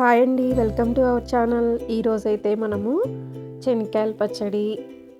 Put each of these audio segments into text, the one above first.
Hi అండి welcome to our channel. ఈరోజైతే మనము శనక్కాయల పచ్చడి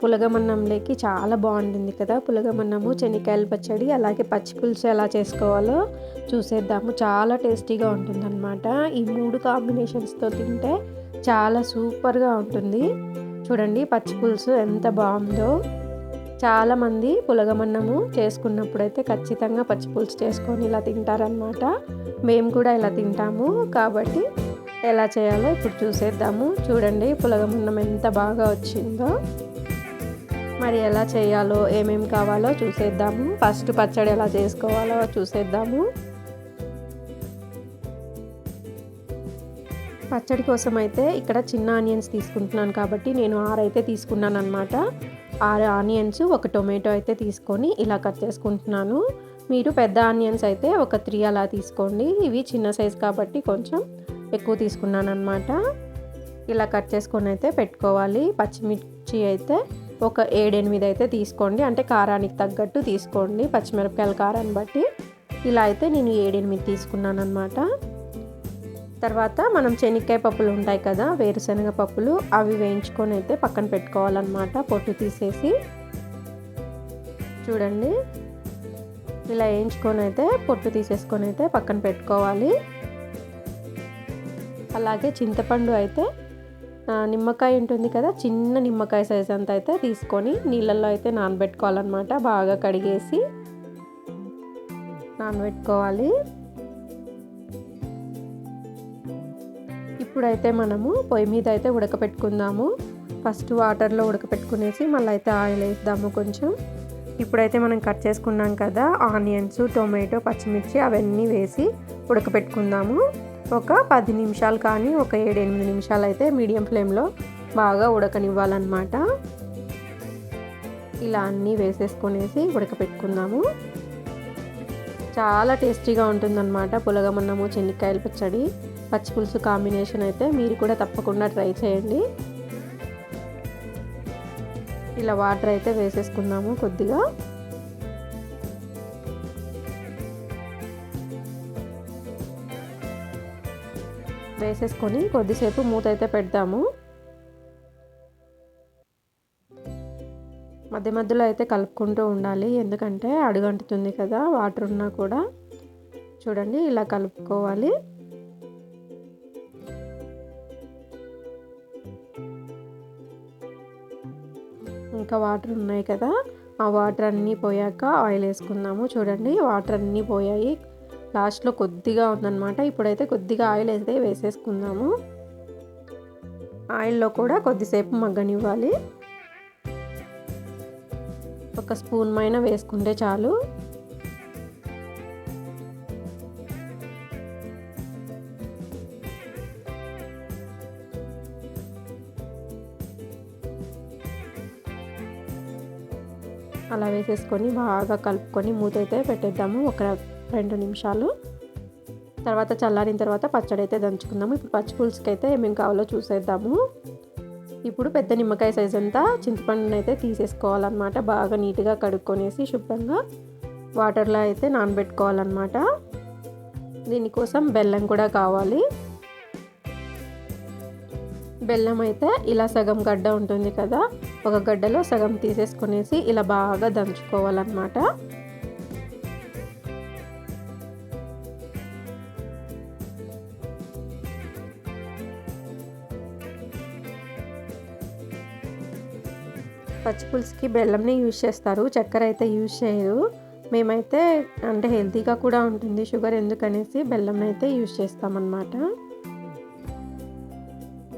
పులగమన్నంలోకి చాలా బాగుంటుంది కదా. పులగమన్నము శనక్కాయల పచ్చడి అలాగే పచ్చి పులుసు ఎలా చేసుకోవాలో చూసేద్దాము. చాలా టేస్టీగా ఉంటుందన్నమాట. ఈ మూడు కాంబినేషన్స్తో తింటే చాలా సూపర్గా ఉంటుంది. చూడండి పచ్చి పులుసు ఎంత బాగుందో. చాలామంది పులగమన్నము చేసుకున్నప్పుడైతే ఖచ్చితంగా పచ్చి పులుసు చేసుకొని ఇలా తింటారనమాట మేము కూడా ఇలా తింటాము. కాబట్టి ఎలా చేయాలో ఇప్పుడు చూసేద్దాము. చూడండి పులగమున్నం ఎంత బాగా వచ్చిందో. మరి ఎలా చేయాలో ఏమేమి కావాలో చూసేద్దాము. ఫస్ట్ పచ్చడి ఎలా చేసుకోవాలో చూసేద్దాము. పచ్చడి కోసం అయితే ఇక్కడ చిన్న ఆనియన్స్ తీసుకుంటున్నాను కాబట్టి నేను ఆరైతే తీసుకున్నాను అనమాట ఆరు ఆనియన్స్ ఒక టొమాటో అయితే తీసుకొని ఇలా కట్ చేసుకుంటున్నాను. మీరు పెద్ద ఆనియన్స్ అయితే ఒక త్రీ అలా తీసుకోండి. ఇవి చిన్న సైజ్ కాబట్టి కొంచెం ఎక్కువ తీసుకున్నాను అనమాట ఇలా కట్ చేసుకొని అయితే పెట్టుకోవాలి. పచ్చిమిర్చి అయితే ఒక ఏడెనిమిది అయితే తీసుకోండి. అంటే కారానికి తగ్గట్టు తీసుకోండి. పచ్చిమిరపకాయల కారాన్ని బట్టి. ఇలా అయితే నేను ఏడెనిమిది తీసుకున్నాను అనమాట తర్వాత మనం శనక్కాయ పప్పులు ఉంటాయి కదా వేరుశనగ పప్పులు అవి వేయించుకొని అయితే పక్కన పెట్టుకోవాలన్నమాట. పొట్టు తీసేసి. చూడండి. ఇలా వేయించుకొని అయితే పొట్టు తీసేసుకొని అయితే పక్కన పెట్టుకోవాలి. అలాగే చింతపండు అయితే నిమ్మకాయ ఉంటుంది కదా చిన్న నిమ్మకాయ సైజ్ అంత అయితే తీసుకొని నీళ్ళల్లో అయితే నానబెట్టుకోవాలన్నమాట. బాగా కడిగేసి నానబెట్టుకోవాలి. ఇప్పుడైతే మనము పొయ్యి మీద అయితే ఉడకపెట్టుకుందాము. ఫస్ట్ వాటర్లో ఉడకపెట్టుకునేసి మళ్ళీ అయితే ఆయిల్ వేద్దాము కొంచెం. ఇప్పుడైతే మనం కట్ చేసుకున్నాం కదా ఆనియన్స్ టొమాటో పచ్చిమిర్చి అవన్నీ వేసి ఉడకపెట్టుకుందాము. ఒక పది నిమిషాలు కానీ ఒక ఏడు ఎనిమిది నిమిషాలు అయితే మీడియం ఫ్లేమ్లో బాగా ఉడకనివ్వాలన్నమాట. ఇలా అన్నీ వేసేసుకొనేసి ఉడకపెట్టుకుందాము. చాలా టేస్టీగా ఉంటుందన్నమాట పులగమన్నము చెనిక్కాయల పచ్చడి పచ్చి పులుసు కాంబినేషన్ అయితే మీరు కూడా తప్పకుండా ట్రై చేయండి. ఇలా వాటర్ అయితే వేసేసుకుందాము కొద్దిగా. వేసేసుకొని కొద్దిసేపు మూత అయితే పెడతాము. మధ్య మధ్యలో అయితే కలుపుకుంటూ ఉండాలి ఎందుకంటే అడుగంటుతుంది కదా వాటర్ ఉన్నా కూడా. చూడండి ఇలా కలుపుకోవాలి. ఇంకా వాటర్ ఉన్నాయి కదా ఆ వాటర్ అన్నీ పోయాక ఆయిల్ వేసుకుందాము. చూడండి వాటర్ అన్నీ పోయాయి. లాస్ట్లో కొద్దిగా ఉందన్నమాట. ఇప్పుడైతే కొద్దిగా ఆయిల్ అయితే వేసేసుకుందాము. ఆయిల్లో కూడా కొద్దిసేపు మగ్గనివ్వాలి. ఒక స్పూన్ పైన వేసుకుంటే చాలు. అలా వేసేసుకొని బాగా కలుపుకొని మూత అయితే పెట్టేద్దాము. ఒక రెండు నిమిషాలు. తర్వాత చల్లారిన తర్వాత పచ్చడి అయితే దంచుకుందాము. ఇప్పుడు పచ్చి పులుసుకి అయితే ఏమేమి కావాలో చూసేద్దాము. ఇప్పుడు పెద్ద నిమ్మకాయ సైజ్ అంతా చింతపండుని అయితే తీసేసుకోవాలన్నమాట. బాగా నీట్గా కడుక్కొనేసి శుభ్రంగా వాటర్లో అయితే నానబెట్టుకోవాలన్నమాట. దీనికోసం బెల్లం కూడా కావాలి. బెల్లం అయితే ఇలా సగం గడ్డ ఉంటుంది కదా ఒక గడ్డలో సగం తీసేసుకునేసి ఇలా బాగా దంచుకోవాలన్నమాట. పచ్చిపులుసుకి బెల్లంని యూజ్ చేస్తారు. చక్కెర అయితే యూజ్ చేయరు. మేమైతే అంటే హెల్తీగా కూడా ఉంటుంది షుగర్ ఎందుకనేసి బెల్లం అయితే యూజ్ చేస్తామన్నమాట.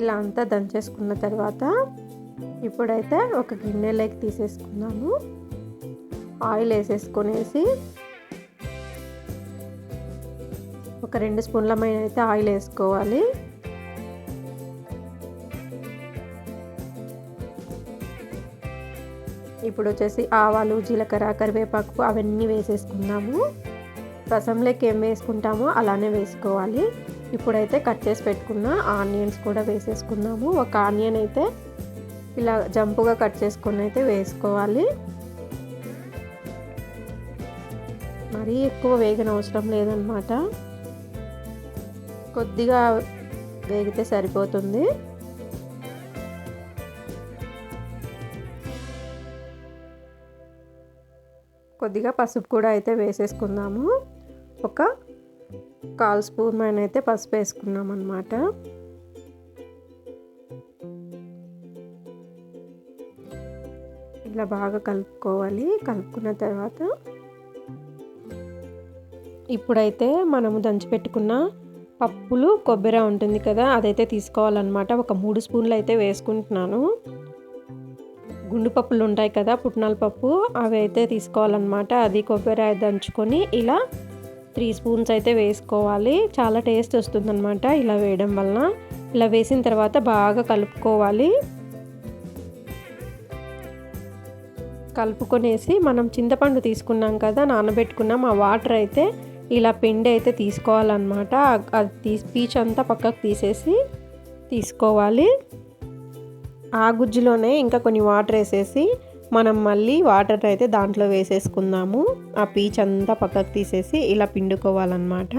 ఇలా అంతా దంచేసుకున్న తర్వాత ఇప్పుడైతే ఒక గిన్నెలోకి తీసేసుకుందాము. ఆయిల్ వేసేసుకునేసి ఒక రెండు స్పూన్ల పైన అయితే ఆయిల్ వేసుకోవాలి. ఇప్పుడు వచ్చేసి ఆవాలు జీలకర్ర కరివేపాకు అవన్నీ వేసేసుకుందాము. రసంలోకి ఏం వేసుకుంటామో అలానే వేసుకోవాలి. ఇప్పుడైతే కట్ చేసి పెట్టుకున్న ఆనియన్స్ కూడా వేసేసుకుందాము. ఒక ఆనియన్ అయితే ఇలా జంపుగా కట్ చేసుకొని అయితే వేసుకోవాలి. మరీ ఎక్కువ వేగన అవసరం లేదనమాట. కొద్దిగా వేగితే సరిపోతుంది. కొద్దిగా పసుపు కూడా అయితే వేసేసుకుందాము. ఒక కాల్ స్పూన్ పైన అయితే పసుపు వేసుకున్నాం అనమాట ఇలా బాగా కలుపుకోవాలి. కలుపుకున్న తర్వాత ఇప్పుడైతే మనము దంచిపెట్టుకున్న పప్పులు కొబ్బరి ఉంటుంది కదా అదైతే తీసుకోవాలన్నమాట. ఒక మూడు స్పూన్లు అయితే వేసుకుంటున్నాను. గుండు పప్పులు ఉంటాయి కదా పుట్నాల పప్పు అవి అయితే తీసుకోవాలన్నమాట. అది కొబ్బరి దంచుకొని ఇలా త్రీ స్పూన్స్ అయితే వేసుకోవాలి. చాలా టేస్ట్ వస్తుందన్నమాట ఇలా వేయడం వలన. ఇలా వేసిన తర్వాత బాగా కలుపుకోవాలి. కలుపుకొనేసి మనం చింతపండు తీసుకున్నాం కదా నానబెట్టుకున్నాం. ఆ వాటర్ అయితే ఇలా పిండి అయితే తీసుకోవాలన్నమాట. అది తీసి పీచ్ అంతా పక్కకు తీసేసి తీసుకోవాలి. ఆ గుజ్జులోనే ఇంకా కొన్ని వాటర్ వేసేసి మనం మళ్ళీ వాటర్ అయితే దాంట్లో వేసేసుకుందాము. ఆ పీచ్ అంతా పక్కకు తీసేసి ఇలా పిండుకోవాలన్నమాట.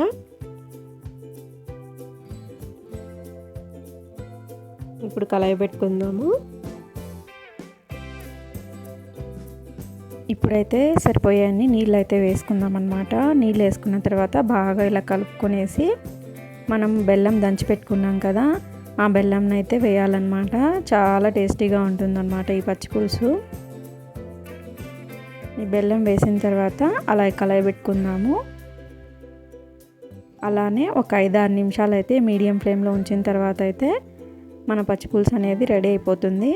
ఇప్పుడు కలయి పెట్టుకుందాము. ఇప్పుడైతే సరిపోయాయని నీళ్ళు అయితే వేసుకుందాం అనమాట నీళ్ళు వేసుకున్న తర్వాత బాగా ఇలా కలుపుకొనేసి మనం బెల్లం దంచి పెట్టుకున్నాం కదా ఆ బెల్లంని అయితే వేయాలన్నమాట. చాలా టేస్టీగా ఉంటుందన్నమాట ఈ పచ్చి పులుసు. ఈ బెల్లం వేసిన తర్వాత అలా కలయి పెట్టుకుందాము. అలానే ఒక ఐదు ఆరు నిమిషాలు అయితే మీడియం ఫ్లేమ్లో ఉంచిన తర్వాత అయితే మన పచ్చి పులుసు అనేది రెడీ అయిపోతుంది.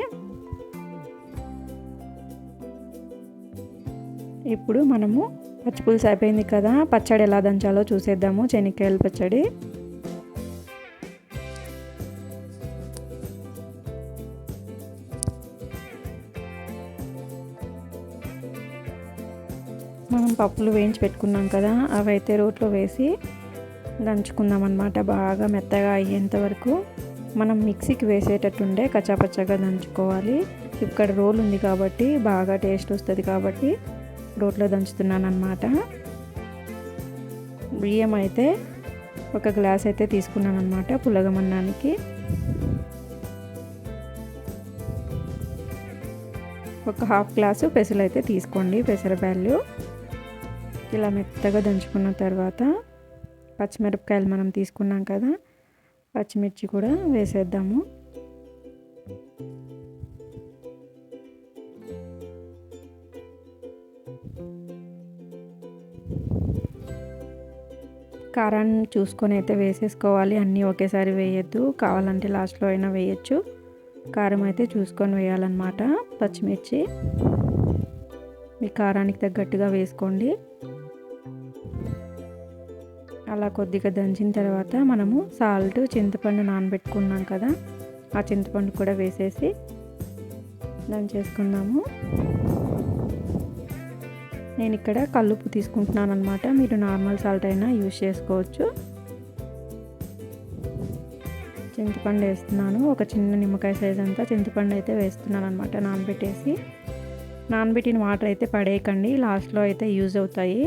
ఇప్పుడు మనము పచ్చి పులుసు అయిపోయింది కదా పచ్చడి ఎలా దంచాలో చూసేద్దాము. చెనిక్కాయల పచ్చడి. పప్పులు వేయించి పెట్టుకున్నాం కదా అవి అయితే రోట్లో వేసి దంచుకుందాం అనమాట బాగా మెత్తగా అయ్యేంత వరకు మనం మిక్సీకి వేసేటట్టుండే కచ్చాపచ్చగా దంచుకోవాలి. ఇక్కడ రోల్ ఉంది కాబట్టి బాగా టేస్ట్ వస్తుంది కాబట్టి రోట్లో దంచుతున్నాను అనమాట బియ్యం అయితే ఒక గ్లాస్ అయితే తీసుకున్నాను అనమాట పులగమన్నానికి. ఒక హాఫ్ గ్లాసు పెసలు అయితే తీసుకోండి పెసర బ్యాళ్ళు. ఇలా మెత్తగా దంచుకున్న తర్వాత పచ్చిమిరపకాయలు మనం తీసుకున్నాం కదా పచ్చిమిర్చి కూడా వేసేద్దాము. కారాన్ని చూసుకొని అయితే వేసేసుకోవాలి అన్నీ ఒకేసారి వేయద్దు. కావాలంటే లాస్ట్లో అయినా వేయచ్చు. కారం అయితే చూసుకొని వేయాలన్నమాట పచ్చిమిర్చి. మీ కారానికి తగ్గట్టుగా వేసుకోండి. అలా కొద్దిగా దంచిన తర్వాత మనము సాల్ట్ చింతపండు నానబెట్టుకున్నాం కదా ఆ చింతపండు కూడా వేసేసి దంచేసుకున్నాము. నేను ఇక్కడ కల్లుప్పు తీసుకుంటున్నాను అనమాట మీరు నార్మల్ సాల్ట్ అయినా యూజ్ చేసుకోవచ్చు. చింతపండు వేస్తున్నాను. ఒక చిన్న నిమ్మకాయ సైజ్ అంతా చింతపండు అయితే వేస్తున్నాను అనమాట నానబెట్టేసి. నానబెట్టిన వాటర్ అయితే పడేయకండి. లాస్ట్లో అయితే యూజ్ అవుతాయి.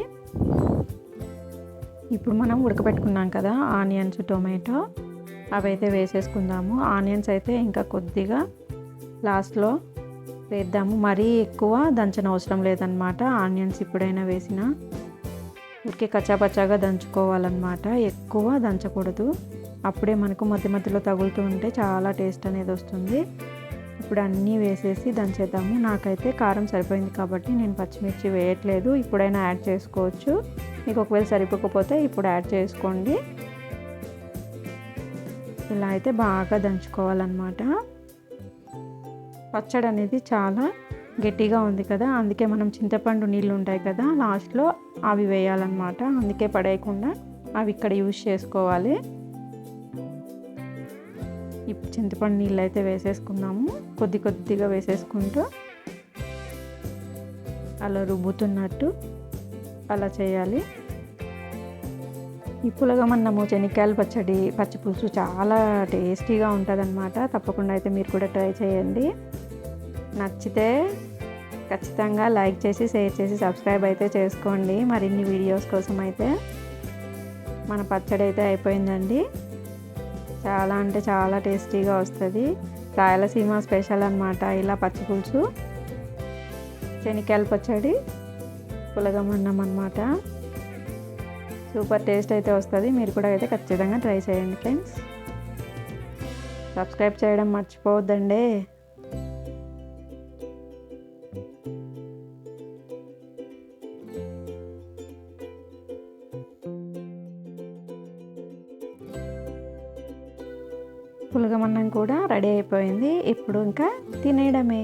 ఇప్పుడు మనం ఉడకబెట్టుకున్నాం కదా ఆనియన్స్ టొమాటో అవి అయితే వేసేసుకుందాము. ఆనియన్స్ అయితే ఇంకా కొద్దిగా లాస్ట్లో వేద్దాము. మరీ ఎక్కువ దంచన అవసరం లేదనమాట ఆనియన్స్ ఇప్పుడైనా వేసిన ఊరికే కచ్చాపచ్చాగా దంచుకోవాలన్నమాట. ఎక్కువ దంచకూడదు. అప్పుడే మనకు మధ్య మధ్యలో తగులుతూ ఉంటే చాలా టేస్ట్ అనేది వస్తుంది. ఇప్పుడు అన్నీ వేసేసి దంచేద్దాము. నాకైతే కారం సరిపోయింది కాబట్టి నేను పచ్చిమిర్చి వేయట్లేదు. ఇప్పుడైనా యాడ్ చేసుకోవచ్చు. మీకు ఒకవేళ సరిపోకపోతే ఇప్పుడు యాడ్ చేసుకోండి. ఇలా అయితే బాగా దంచుకోవాలన్నమాట. పచ్చడి అనేది చాలా గట్టిగా ఉంది కదా అందుకే మనం చింతపండు నీళ్ళు ఉంటాయి కదా లాస్ట్లో అవి వేయాలన్నమాట. అందుకే పడేయకుండా అవి ఇక్కడ యూజ్ చేసుకోవాలి. ఇప్పుడు చింతపండు నీళ్ళు అయితే వేసేసుకున్నాము కొద్ది కొద్దిగా వేసేసుకుంటూ అలా రుబ్బుతున్నట్టు అలా చేయాలి. ఈ పులగమన్నము శనక్కాయల పచ్చడి పచ్చి పులుసు చాలా టేస్టీగా ఉంటుందన్నమాట. తప్పకుండా అయితే మీరు కూడా ట్రై చేయండి. నచ్చితే ఖచ్చితంగా లైక్ చేసి షేర్ చేసి సబ్స్క్రైబ్ అయితే చేసుకోండి. మరిన్ని వీడియోస్ కోసం అయితే మన పచ్చడి అయితే అయిపోయిందండి. చాలా అంటే చాలా టేస్టీగా వస్తుంది. రాయలసీమ స్పెషల్ అనమాట ఇలా పచ్చి పులుసు శనక్కాయల పచ్చడి. పులగమన్నం అనమాట సూపర్ టేస్ట్ అయితే వస్తుంది. మీరు కూడా అయితే ఖచ్చితంగా ట్రై చేయండి ఫ్రెండ్స్. సబ్స్క్రైబ్ చేయడం మర్చిపోవద్దండి. పులగమన్నం కూడా రెడీ అయిపోయింది. ఇప్పుడు ఇంకా తినేయడమే.